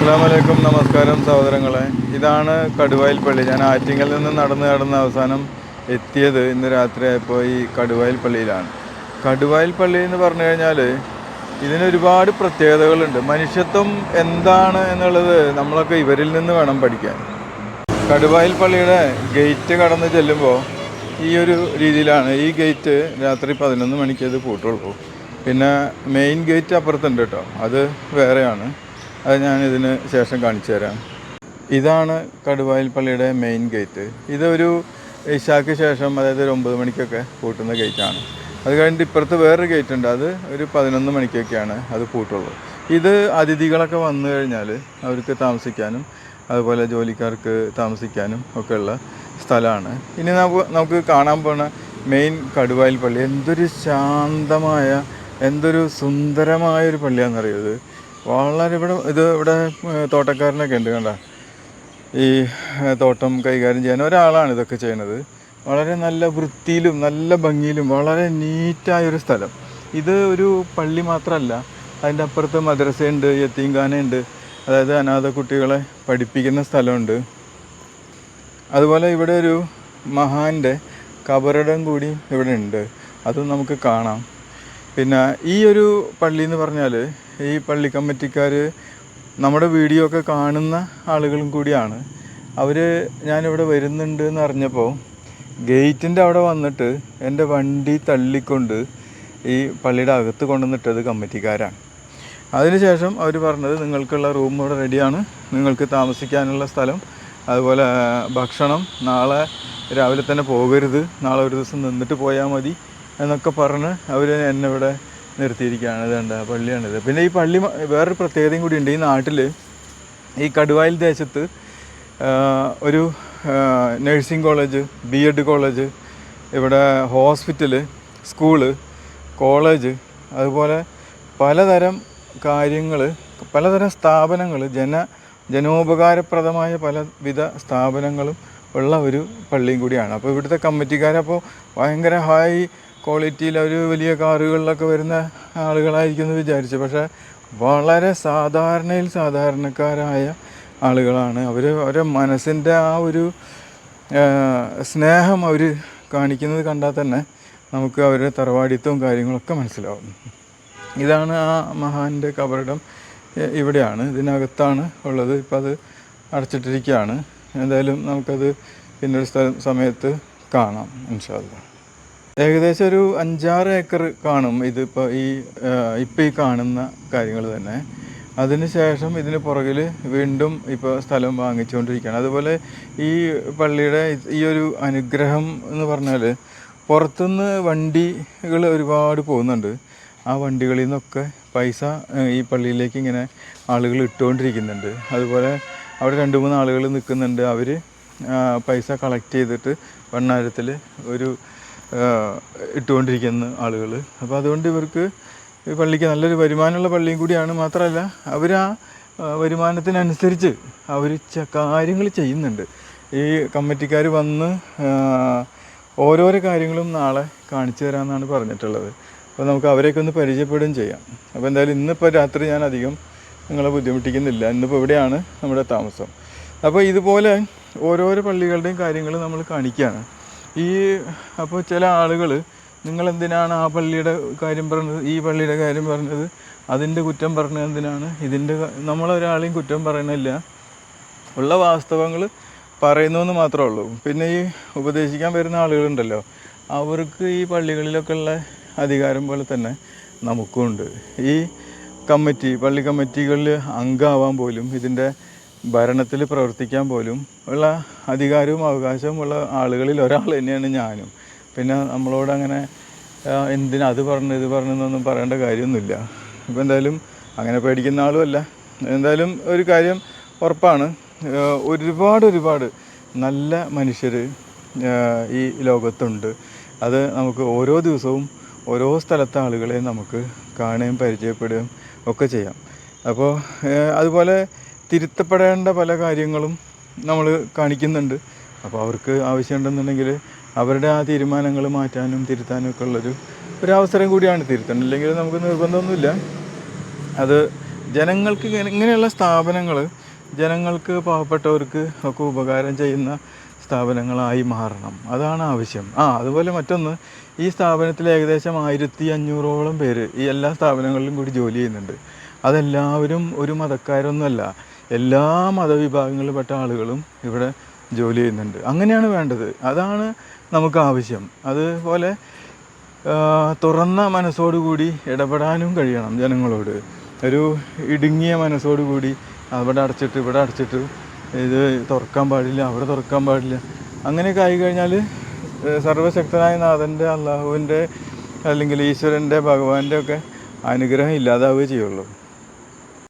അസ്സാം വലൈക്കും നമസ്കാരം സഹോദരങ്ങളെ. ഇതാണ് കടുവായിൽ പള്ളി. ഞാൻ ആറ്റിങ്ങൽ നിന്ന് നടന്ന് നടന്ന് അവസാനം എത്തിയത് ഇന്ന് രാത്രി ആയപ്പോൾ ഈ കടുവായിൽ പള്ളിയിലാണ്. കടുവായിൽ പള്ളി എന്ന് പറഞ്ഞു കഴിഞ്ഞാൽ ഇതിനൊരുപാട് പ്രത്യേകതകളുണ്ട്. മനുഷ്യത്വം എന്താണ് എന്നുള്ളത് നമ്മളൊക്കെ ഇവരിൽ നിന്ന് വേണം പഠിക്കാൻ. കടുവായിൽ പള്ളിയുടെ ഗേറ്റ് കടന്ന് ചെല്ലുമ്പോൾ ഈ ഒരു രീതിയിലാണ് ഈ ഗേറ്റ് രാത്രി പതിനൊന്ന് മണിക്ക് അത് പൂട്ടുള്ളൂ. പിന്നെ മെയിൻ ഗേറ്റ് അപ്പുറത്തുണ്ട് കേട്ടോ. അത് വേറെയാണ്. അത് ഞാൻ ഇതിന് ശേഷം കാണിച്ചു തരാം. ഇതാണ് കടുവായിൽ പള്ളിയുടെ മെയിൻ ഗേറ്റ് ഇതൊരു ഇഷാക്ക് ശേഷം അതായത് ഒരു ഒമ്പത് മണിക്കൊക്കെ പൂട്ടുന്ന ഗേറ്റാണ് അത് കഴിഞ്ഞിട്ട് ഇപ്പുറത്ത് വേറൊരു ഗേറ്റ് ഉണ്ട്. അത് ഒരു പതിനൊന്ന് മണിക്കൊക്കെയാണ് അത് പൂട്ടുള്ളത് ഇത് അതിഥികളൊക്കെ വന്നു കഴിഞ്ഞാൽ അവർക്ക് താമസിക്കാനും അതുപോലെ ജോലിക്കാർക്ക് താമസിക്കാനും ഒക്കെ ഉള്ള സ്ഥലമാണ്. ഇനി നമുക്ക് നമുക്ക് കാണാൻ പോണ മെയിൻ കടുവായിൽ പള്ളി എന്തൊരു ശാന്തമായ എന്തൊരു സുന്ദരമായ ഒരു പള്ളിയാണെന്നറിയത് വളരെ ഇവിടെ ഇത് ഇവിടെ തോട്ടക്കാരനൊക്കെ ഉണ്ട് കണ്ട. ഈ തോട്ടം കൈകാര്യം ചെയ്യാൻ ഒരാളാണ് ഇതൊക്കെ ചെയ്യുന്നത്. വളരെ നല്ല വൃത്തിയിലും നല്ല ഭംഗിയിലും വളരെ നീറ്റായൊരു സ്ഥലം. ഇത് ഒരു പള്ളി മാത്രമല്ല അതിന്റെ അപ്പുറത്ത് മദ്രസയുണ്ട് യത്തീംഖാനയുണ്ട്. അതായത് അനാഥ കുട്ടികളെ പഠിപ്പിക്കുന്ന സ്ഥലമുണ്ട്. അതുപോലെ ഇവിടെ ഒരു മഹാന്റെ കബറിടം കൂടി ഇവിടെ ഉണ്ട്. അതും നമുക്ക് കാണാം. പിന്നെ ഈ ഒരു പള്ളി എന്ന് പറഞ്ഞാൽ ഈ പള്ളി കമ്മിറ്റിക്കാർ നമ്മുടെ വീഡിയോ ഒക്കെ കാണുന്ന ആളുകളും കൂടിയാണ്. അവർ ഞാനിവിടെ വരുന്നുണ്ട് എന്ന് അറിഞ്ഞപ്പോൾ ഗേറ്റിന്റെ അവിടെ വന്നിട്ട് എന്റെ വണ്ടി തള്ളിക്കൊണ്ട് ഈ പള്ളിയുടെ അകത്ത് കൊണ്ടുവന്നിട്ടത് കമ്മിറ്റിക്കാരാണ്. അതിനുശേഷം അവർ പറഞ്ഞത് നിങ്ങൾക്കുള്ള റൂം ഇവിടെ റെഡിയാണ്. നിങ്ങൾക്ക് താമസിക്കാനുള്ള സ്ഥലം അതുപോലെ ഭക്ഷണം നാളെ രാവിലെ തന്നെ പോകരുത്. നാളെ ഒരു ദിവസം നിന്നിട്ട് പോയാൽ മതി. എന്നൊക്കെ പറഞ്ഞ് അവർ എന്നെ ഇവിടെ നിർത്തിയിരിക്കുകയാണ് ഇതുണ്ട് പള്ളിയാണിത്. പിന്നെ ഈ പള്ളി വേറൊരു പ്രത്യേകതയും കൂടി ഉണ്ട്. ഈ നാട്ടിൽ ഈ കടുവായിൽ ദേശത്ത് ഒരു nursing college B Ed college ഇവിടെ ഹോസ്പിറ്റൽ സ്കൂൾ കോളേജ് അതുപോലെ പലതരം കാര്യങ്ങൾ പലതരം സ്ഥാപനങ്ങൾ ജന ജനോപകാരപ്രദമായ പലവിധ സ്ഥാപനങ്ങളും ഉള്ള ഒരു പള്ളിയും കൂടിയാണ്. അപ്പോൾ ഇവിടുത്തെ കമ്മിറ്റിക്കാരപ്പോൾ ഭയങ്കര ഹൈ ക്വാളിറ്റിയിൽ അവർ വലിയ കാറുകളിലൊക്കെ വരുന്ന ആളുകളായിരിക്കും എന്ന് വിചാരിച്ചു. പക്ഷേ വളരെ സാധാരണയിൽ സാധാരണക്കാരായ ആളുകളാണ്. അവർ അവരെ മനസ്സിന്റെ ആ ഒരു സ്നേഹം അവർ കാണിക്കുന്നത് കണ്ടാൽ തന്നെ നമുക്ക് അവരുടെ തറവാടിത്തവും കാര്യങ്ങളൊക്കെ മനസ്സിലാവും. ഇതാണ് ആ മഹാന്റെ കബറിടം ഇവിടെയാണ്. ഇതിനകത്താണ് ഉള്ളത്. ഇപ്പം അത് അടച്ചിട്ടിരിക്കുകയാണ്. എന്തായാലും നമുക്കത് പിന്നൊരു സ്ഥലം സമയത്ത് കാണാം ഇൻഷാല്ല ഏകദേശം ഒരു അഞ്ചാറ് ഏക്കർ കാണും ഇതിപ്പോൾ ഈ ഇപ്പം ഈ കാണുന്ന കാര്യങ്ങൾ തന്നെ. അതിനുശേഷം ഇതിന് പുറകിൽ വീണ്ടും ഇപ്പോൾ സ്ഥലം വാങ്ങിച്ചുകൊണ്ടിരിക്കുകയാണ് അതുപോലെ ഈ പള്ളിയുടെ ഈ ഒരു അനുഗ്രഹം എന്ന് പറഞ്ഞാൽ പുറത്തുനിന്ന് വണ്ടികൾ ഒരുപാട് പോകുന്നുണ്ട്. ആ വണ്ടികളിൽ നിന്നൊക്കെ പൈസ ഈ പള്ളിയിലേക്ക് ഇങ്ങനെ ആളുകൾ ഇട്ടുകൊണ്ടിരിക്കുന്നുണ്ട്. അതുപോലെ അവിടെ രണ്ട് മൂന്ന് ആളുകൾ നിൽക്കുന്നുണ്ട്. അവർ പൈസ കളക്ട് ചെയ്തിട്ട് വണ്ണാരത്തിൽ ഒരു ഇട്ടുകൊണ്ടിരിക്കുന്ന ആളുകൾ. അപ്പോൾ അതുകൊണ്ട് ഇവർക്ക് ഈ പള്ളിക്ക് നല്ലൊരു വരുമാനമുള്ള പള്ളിയും കൂടിയാണ്. മാത്രമല്ല അവർ ആ വരുമാനത്തിനനുസരിച്ച് അവർ കാര്യങ്ങൾ ചെയ്യുന്നുണ്ട്. ഈ കമ്മിറ്റിക്കാർ വന്ന് ഓരോരോ കാര്യങ്ങളും നാളെ കാണിച്ചു തരാമെന്നാണ് പറഞ്ഞിട്ടുള്ളത്. അപ്പോൾ നമുക്ക് അവരെയൊക്കെ ഒന്ന് പരിചയപ്പെടുകയും ചെയ്യാം. അപ്പോൾ എന്തായാലും ഇന്നിപ്പോൾ രാത്രി ഞാൻ അധികം നിങ്ങളെ ബുദ്ധിമുട്ടിക്കുന്നില്ല. ഇന്നിപ്പോൾ ഇവിടെയാണ് നമ്മുടെ താമസം. അപ്പോൾ ഇതുപോലെ ഓരോരോ പള്ളികളുടെയും കാര്യങ്ങൾ നമ്മൾ കാണിക്കുകയാണ് ഈ അപ്പോൾ ചില ആളുകൾ നിങ്ങൾ എന്തിനാണ് ആ പള്ളിയുടെ കാര്യം പറഞ്ഞത്? ഈ പള്ളിയുടെ കാര്യം പറഞ്ഞത്? അതിന്റെ കുറ്റം പറഞ്ഞത് എന്തിനാണ്? ഇതിന്റെ നമ്മളൊരാളെയും കുറ്റം പറയണില്ല. ഉള്ള വാസ്തവങ്ങൾ പറയുന്നു എന്ന് മാത്രമേ ഉള്ളൂ. പിന്നെ ഈ ഉപദേശിക്കാൻ വരുന്ന ആളുകളുണ്ടല്ലോ. അവർക്ക് ഈ പള്ളികളിലൊക്കെ ഉള്ള അധികാരം പോലെ തന്നെ നമുക്കുമുണ്ട് ഈ കമ്മിറ്റി പള്ളി കമ്മിറ്റികളിൽ അംഗമാവാൻ പോലും ഇതിന്റെ ഭരണത്തിൽ പ്രവർത്തിക്കാൻ പോലും ഉള്ള അധികാരവും അവകാശവും ഉള്ള ആളുകളിൽ ഒരാൾ തന്നെയാണ് ഞാനും. പിന്നെ നമ്മളോട് അങ്ങനെ എന്തിനാ അത് പറഞ്ഞു ഇത് പറഞ്ഞു എന്നൊന്നും പറയേണ്ട കാര്യമൊന്നുമില്ല. അപ്പോൾ എന്തായാലും അങ്ങനെ പേടിക്കുന്ന ആളുമല്ല എന്തായാലും ഒരു കാര്യം ഉറപ്പാണ്. ഒരുപാട് ഒരുപാട് നല്ല മനുഷ്യർ ഈ ലോകത്തുണ്ട്. അത് നമുക്ക് ഓരോ ദിവസവും ഓരോ സ്ഥലത്തെ ആളുകളെ നമുക്ക് കാണുകയും പരിചയപ്പെടുകയും ഒക്കെ ചെയ്യാം. അപ്പോൾ അതുപോലെ തിരുത്തപ്പെടേണ്ട പല കാര്യങ്ങളും നമ്മൾ കാണിക്കുന്നുണ്ട്. അപ്പോൾ അവർക്ക് ആവശ്യമുണ്ടെന്നുണ്ടെങ്കിൽ അവരുടെ ആ തീരുമാനങ്ങൾ മാറ്റാനും തിരുത്താനും ഒക്കെ ഉള്ളൊരു ഒരു അവസരം കൂടിയാണ് തിരുത്തണം. അല്ലെങ്കിൽ നമുക്ക് നിർബന്ധമൊന്നുമില്ല. അത് ജനങ്ങൾക്ക് ഇങ്ങനെയുള്ള സ്ഥാപനങ്ങൾ ജനങ്ങൾക്ക് പാവപ്പെട്ടവർക്ക് ഒക്കെ ഉപകാരം ചെയ്യുന്ന സ്ഥാപനങ്ങളായി മാറണം. അതാണ് ആവശ്യം. ആ അതുപോലെ മറ്റൊന്ന് ഈ സ്ഥാപനത്തിൽ ഏകദേശം ആയിരത്തി അഞ്ഞൂറോളം പേര് ഈ എല്ലാ സ്ഥാപനങ്ങളിലും കൂടി ജോലി ചെയ്യുന്നുണ്ട്. അതെല്ലാവരും ഒരു മതക്കാരൊന്നുമല്ല. എല്ലാ മതവിഭാഗങ്ങളിൽപ്പെട്ട ആളുകളും ഇവിടെ ജോലി ചെയ്യുന്നുണ്ട്. അങ്ങനെയാണ് വേണ്ടത്. അതാണ് നമുക്ക് ആവശ്യം. അതുപോലെ തുറന്ന മനസ്സോടുകൂടി ഇടപെടാനും കഴിയണം ജനങ്ങളോട്. ഒരു ഇടുങ്ങിയ മനസ്സോടുകൂടി അവിടെ അടച്ചിട്ട് ഇവിടെ അടച്ചിട്ട് ഇത് തുറക്കാൻ പാടില്ല അവിടെ തുറക്കാൻ പാടില്ല. അങ്ങനെയൊക്കെ ആയി കഴിഞ്ഞാൽ സർവശക്തനായ നാഥന്റെ അള്ളാഹുവിന്റെ അല്ലെങ്കിൽ ഈശ്വരന്റെ ഭഗവാന്റെ ഒക്കെ അനുഗ്രഹം ഇല്ലാതാവുകയേ ചെയ്യുള്ളൂ.